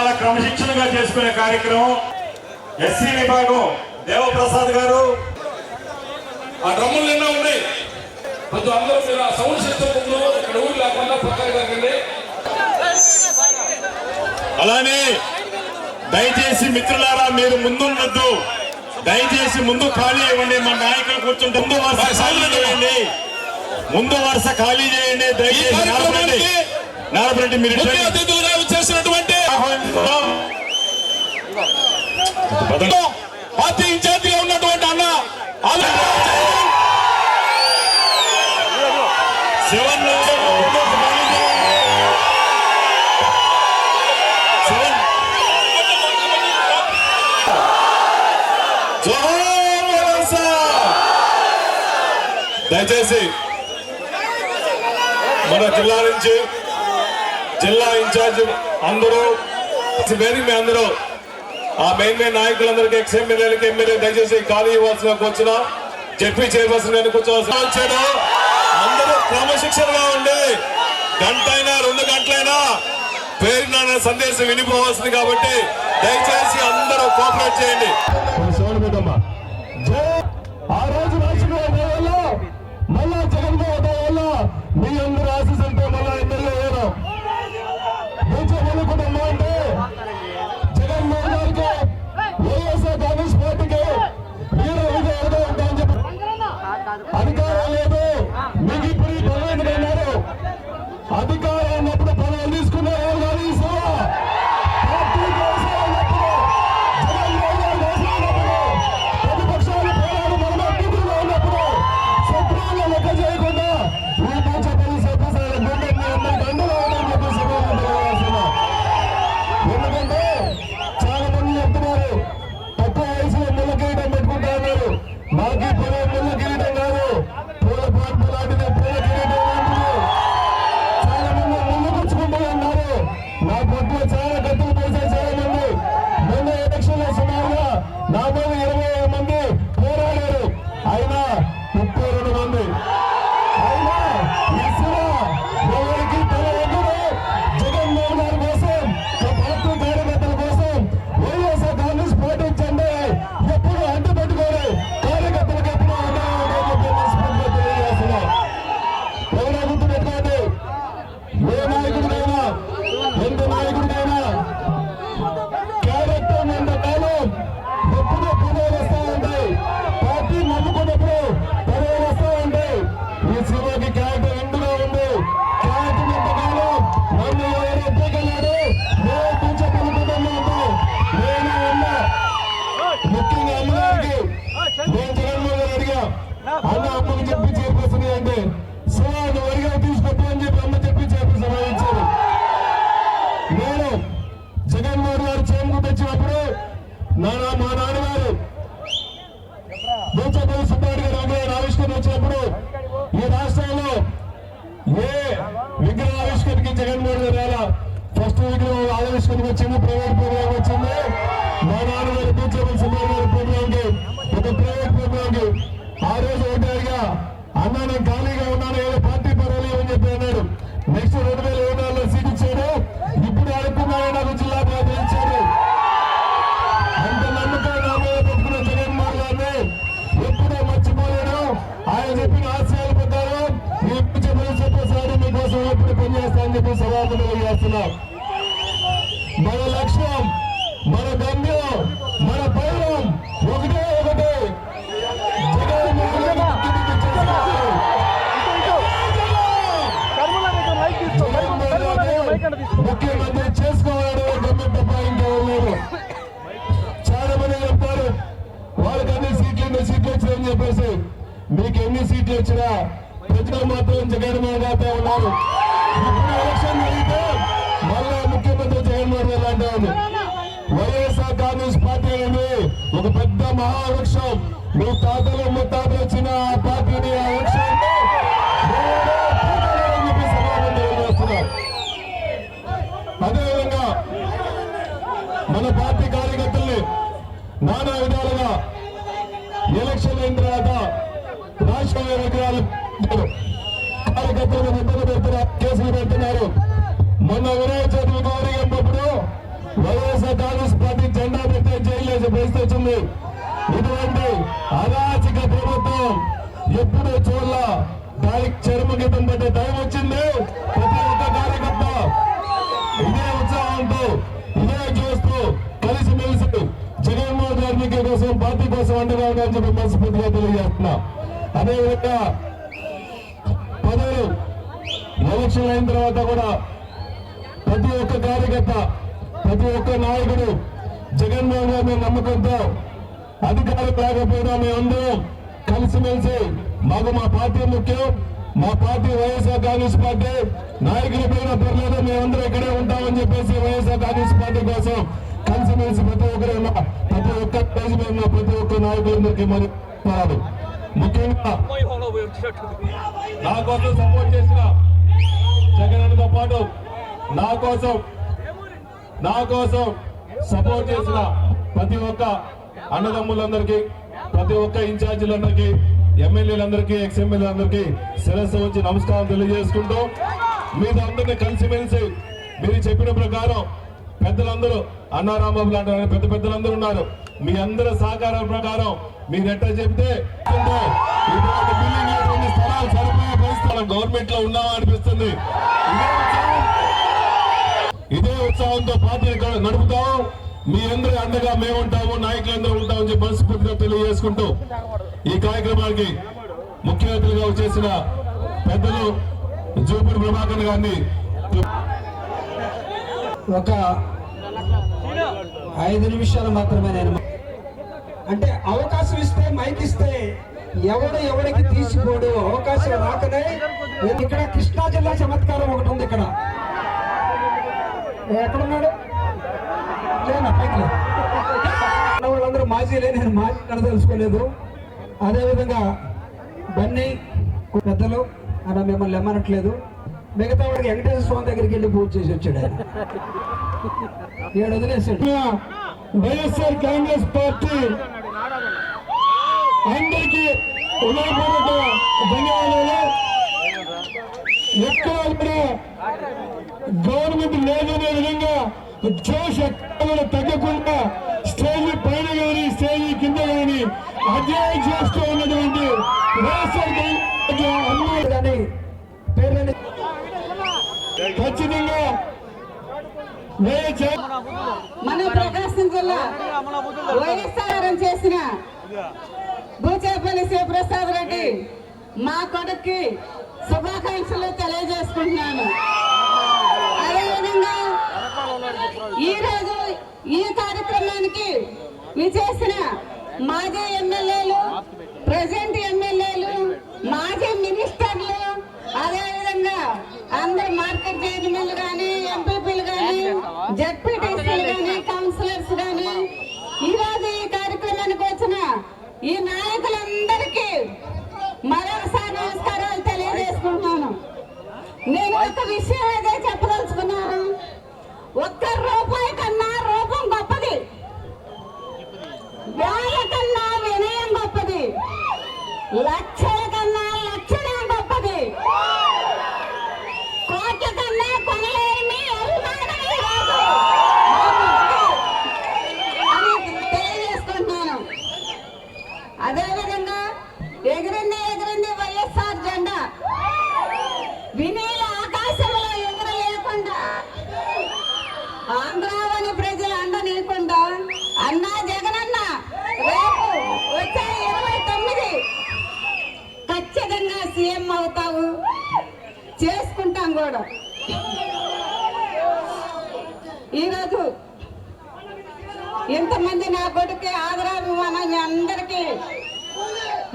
చాలా క్రమశిక్షణగా చేసుకునే కార్యక్రమం ఎస్సీ విభాగం దేవప్రసాద్ గారు. ఆ డ్రమ్ములు నిన్న ఉన్నాయి. కొంచెం అందరూ మీరు ఆ సౌండ్ సిస్టమ్ ముందు ఇక్కడ ఊరు లేకుండా పక్కన తగ్గండి. అలానే దయచేసి మిత్రులారా మీరు ముందుండొద్దు. దయచేసి ముందు ఖాళీ ఇవ్వండి మన నాయకులు కూర్చుంటే ముందు వరుస ఖాళీ చేయండి. ముందు వరుస ఖాళీ చేయండి. దయచేసి నారపరెడ్డి నారపరెడ్డి మీరు ఆహ్వానిస్తున్నాం. ఇన్ఛార్జిగా ఉన్నటువంటి అన్న శివన్ దయచేసి మన జిల్లా నుంచి జిల్లా ఇన్ఛార్జ్ అందరూ బెయిన్ మీ అందరూ. ఆ మెయిన్ మెయిన్ నాయకులందరికీ ఎక్స్ ఎమ్మెల్యేలకి ఎమ్మెల్యే దయచేసి ఖాళీ ఇవ్వాల్సిన కూర్చున్నా జడ్పీ చైర్పర్సన్ గారిని కూర్చోవాల్సిన అందరూ క్రమశిక్షణగా ఉండి గంట అయినా రెండు గంటలైనా పేరున సందేశం వినిపోవాల్సింది కాబట్టి దయచేసి అందరూ కోఆపరేట్ చేయండి. అన్న నేను ఖాళీగా ఉన్నాను ఏదో పార్టీ పర్వాలేదు అని చెప్పి అన్నాడు. నెక్స్ట్ రెండు వేల ఇరవై నాలుగులో సీట్ ఇచ్చాడు. ఇప్పుడు అడుక్కున్నాడు నాకు జిల్లా బాధ్యత ఇచ్చాడు. అంత నమ్మకం నా మీద పెట్టుకున్న జగన్మోహన్ గారిని ఎప్పుడూ మర్చిపోలేను. ఆయన చెప్పిన ఆశయాల ప్రకారం చెప్పిన చెప్పేసారి మీకోసం ఎప్పుడు పనిచేస్తా అని చెప్పి సభాపతి చేస్తున్నాం చెప్పేసి మీకు ఎన్ని సీట్లు వచ్చినా ప్రజలు మాత్రం జగన్మోహన్ గారితో ఉన్నారు. ఇప్పుడు ఎలక్షన్ జరిగితే మళ్ళా ముఖ్యమంత్రి జగన్మోహన్ రెడ్డి అంటే ఉంది వైఎస్ఆర్ కాంగ్రెస్ పార్టీ అనేది ఒక పెద్ద మహావృక్షం మీ తాతలు ముత్తాతలు వచ్చిన ఆ పార్టీని ఆ వృక్షాన్ని ఎవరో అదేవిధంగా మన పార్టీ కార్యకర్తల్ని నానా విధాలుగా విగ్రహాలు కార్యకర్తలను ఇబ్బంది పెడుతున్నారు కేసులు పెడుతున్నారు. మొన్న వినాయక చవితి గౌరీ వైఎస్ఆర్ కాంగ్రెస్ పార్టీ జెండా పెట్టే జైలు పరిస్థితి వచ్చింది. ఇటువంటి అరాచక ప్రభుత్వం ఎప్పుడు చూడాల. దానికి చర్మగీతం పట్టే టైం వచ్చింది. ప్రతి ఒక్క కార్యకర్త ఇదే ఉత్సాహంతో ఇదే చూస్తూ కలిసిమెలిసి జగన్మోహన్ రెడ్డి కోసం పార్టీ కోసం అండగా ఉండాలని చెప్పి మనస్ఫూర్తిగా తెలియజేస్తున్నా. అదేవిధంగా పదవులు ఎలక్షన్ అయిన తర్వాత కూడా ప్రతి ఒక్క కార్యకర్త ప్రతి ఒక్క నాయకుడు జగన్మోహన్ గారి నమ్మకంతో అధికారం లేకపోయినా మేమందరం కలిసిమెలిసి మాకు మా పార్టీ ముఖ్యం మా పార్టీ వైఎస్ఆర్ కాంగ్రెస్ పార్టీ నాయకుల పోయినా పర్లేదు మేమందరం ఇక్కడే ఉంటామని చెప్పేసి వైఎస్ఆర్ కాంగ్రెస్ పార్టీ కోసం కలిసిమెలిసి ప్రతి ఒక్కరు ప్రతి ఒక్క ప్రతి ఒక్క నాయకులందరికీ మరి ముఖ్యంగా నా కోసం సపోర్ట్ చేసిన జగన్తో పాటు నా కోసం నా కోసం సపోర్ట్ చేసిన ప్రతి ఒక్క అన్నదమ్ములందరికీ ప్రతి ఒక్క ఇన్ఛార్జీలందరికీ ఎమ్మెల్యేలందరికీ ఎక్స్ ఎమ్మెల్యేలందరికీ శిరస్సు వచ్చి నమస్కారం తెలియజేసుకుంటూ మీతో అందరినీ కలిసిమెలిసి మీరు చెప్పిన ప్రకారం పెద్దలందరూ అన్నారాంబాబు లాంటి పెద్ద పెద్దలందరూ ఉన్నారు. మీ అందరి సహకారం ప్రకారం మీరు ఎట్లా చెప్తే స్థలాలు సరిపోయే పరిస్థితులు గవర్నమెంట్లో ఉన్నామా అనిపిస్తుంది. ఇదే ఉత్సాహంతో పార్టీని గ- నడుపుతాం. మీ అందరి అండగా మేము ఉంటాము నాయకులందరూ ఉంటామని చెప్పి మనస్ఫూర్తిగా తెలియజేసుకుంటూ ఈ కార్యక్రమానికి ముఖ్య అతిథిగా వచ్చేసిన పెద్దలు జూపూడి ప్రభాకర్ గారిని ఒక ఐదు నిమిషాలు మాత్రమే నేను అంటే అవకాశం ఇస్తే మైక్ ఇస్తే ఎవడు ఎవడికి తీసిపోడు. అవకాశం రాకనే ఇక్కడ కృష్ణా జిల్లా చమత్కారం ఒకటి ఉంది ఇక్కడ. ఎక్కడున్నాడు లేనా పైకి వాళ్ళందరూ మాజీలే నేను మాజీ కడ తెలుసుకోలేదు అదేవిధంగా బన్నీ పెద్దలు అలా మిమ్మల్ని ఎమ్మనట్లేదు. మిగతా వాడికి వెంకటేశ్వర స్వామి దగ్గరికి వెళ్ళి పూజ చేసి వచ్చాడు ఆయన. వైఎస్ఆర్ కాంగ్రెస్ పార్టీ అందరికీ ఉదయపూర్వక ధన్యవాదాలు. ఎక్కడ కూడా గవర్నమెంట్ లేదనే విధంగా జోష్ ఎక్కడ తగ్గకుండా స్టేజ్ పైన కానీ స్టేజ్ కింద కానీ అధ్యయనం చేస్తూ ఉన్నటువంటి వైఎస్ఆర్ కాంగ్రెస్ పార్టీ ఖచ్చితంగా మన ప్రకాశం జిల్లా వైఎస్ఆర్ఎం చేసిన భూచేపల్లి శివప్రసాద్ రెడ్డి మా కొడుక్కి శుభాకాంక్షలు తెలియజేసుకుంటున్నాను. అదేవిధంగా ఈరోజు ఈ కార్యక్రమానికి విచేసిన మాజీ ఎమ్మెల్యేలు ప్రజెంట్ ఎమ్మెల్యేలు మాజీ మినిస్టర్లు అదేవిధంగా అందరు మార్కెట్ చైర్మన్లు కానీ ఎంపీ వేల కన్నా వినయం గొప్పది. లక్షల కన్నా లక్షణం గొప్పది. కోట్ల కన్నా కొనలేమి తెలియజేసుకుంటున్నాను. అదేవిధంగా ఎగిరింది ఎగిరింది వైఎస్ఆర్ జెండా. వినీల ఆకాశంలో ఎగరలేకుండా ఆంధ్రావని ప్రజలు అండనీయకుండా అన్నా జగనన్న రేపు వచ్చే ఇరవై తొమ్మిది ఖచ్చితంగా సీఎం అవుతావు చేసుకుంటాం కూడా. ఈరోజు ఇంతమంది నా కొడుకే ఆదరాభిమానం అందరికీ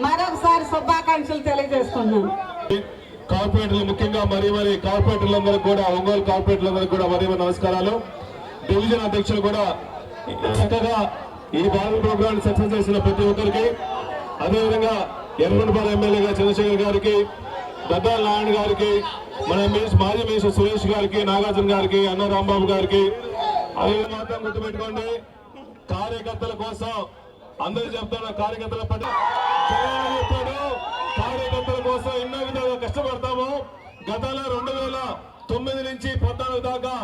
మరొకసారి శుభాకాంక్షలు తెలియజేస్తున్నాను. కార్పొరేటర్లు ముఖ్యంగా మరి మరి కార్పొరేటర్లందరూ కూడా ఒంగోలు కార్పొరేటర్లందరూ కూడా మరి మరి నమస్కారాలు. డివిజన్ అధ్యక్షులు కూడా చక్కగా ఈ భారత ప్రోగ్రాం సక్సెస్ చేసిన ప్రతి ఒక్కరికి అదేవిధంగా ఎర్రగొండపాలెం ఎమ్మెల్యేగా చంద్రశేఖర్ గారికి దద్దాల నారాయణ గారికి మన మీస్ మాజీ మినిస్టర్ సురేష్ గారికి నాగార్జున గారికి అన్న రాంబాబు గారికి అవి మాత్రం గుర్తుపెట్టుకోండి కార్యకర్తల కోసం అందరూ చెప్తున్న కార్యకర్తల పట్ల జగన్ కార్యకర్తల కోసం ఎన్నో విధాలుగా కష్టపడతాము. గతంలో రెండు వేల తొమ్మిది నుంచి పద్నాలుగు దాకా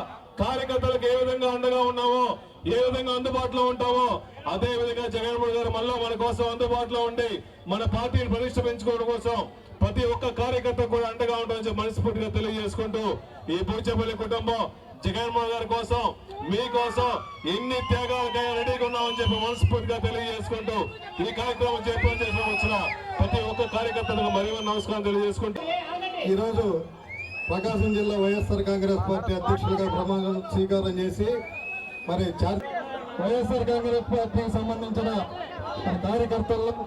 కార్యకర్తలకు ఏ విధంగా అండగా ఉన్నామో ఏ విధంగా అందుబాటులో ఉంటామో అదే విధంగా జగన్మోహన్ గారు మళ్ళా మన కోసం అందుబాటులో ఉండి మన పార్టీని పరీక్ష పెంచుకోవడం కోసం ప్రతి ఒక్క కార్యకర్త కూడా అండగా ఉంటామని మనస్ఫూర్తిగా తెలియజేసుకుంటూ ఈ పూచపల్లి కుటుంబం జగన్మోహన్ గారి కోసం మీకోసం ఎన్ని త్యాగాలకైనా రెడీగా ఉన్నామని చెప్పి మనస్ఫూర్తిగా తెలియజేసుకుంటూ ఈ కార్యక్రమం చేపట్టి చేసిన వచ్చిన ప్రతి ఒక్క కార్యకర్తలకు మరియు నమస్కారం తెలియజేసుకుంటూ. ఈరోజు ప్రకాశం జిల్లా వైఎస్ఆర్ కాంగ్రెస్ పార్టీ అధ్యక్షులుగా ప్రమాణం స్వీకారం చేసి మరి వైఎస్ఆర్ కాంగ్రెస్ పార్టీకి సంబంధించిన కార్యకర్తలను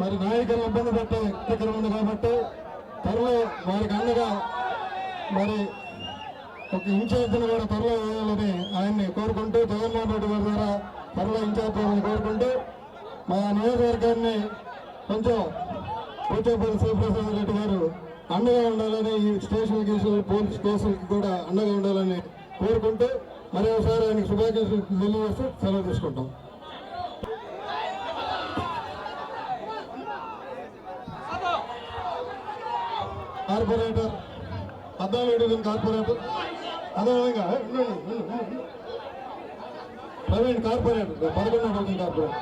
మరి నాయకులను ఇబ్బంది పెట్టే కార్యక్రమం ఉంది కాబట్టి త్వరలో వారికి అండగా మరి ఒక ఇన్ఛార్జిని కూడా త్వరలో వేయాలని ఆయన్ని కోరుకుంటూ జగన్మోహన్ రెడ్డి గారి ద్వారా త్వరలో ఇన్ఛార్జ్ వేయాలని కోరుకుంటూ మా నియోజకవర్గాన్ని కొంచెం పూచేపల్లి శివప్రసాద్ రెడ్డి గారు అండగా ఉండాలని ఈ స్టేషన్ కేసులు పోలీస్ కేసులకి కూడా అండగా ఉండాలని కోరుకుంటూ మరి ఒకసారి ఆయనకి శుభాకాంక్షలు తెలియజేస్తూ సెలవు తీసుకుంటాం. కార్పొరేటర్ పద్నాలుగు డివిజన్ కార్పొరేటర్ అదేవిధంగా ఉండండి, ఉండండి, ఉండండి. ప్రవీణ్ కార్పొరేటర్ పదకొండవ డివిజన్ కార్పొరేటర్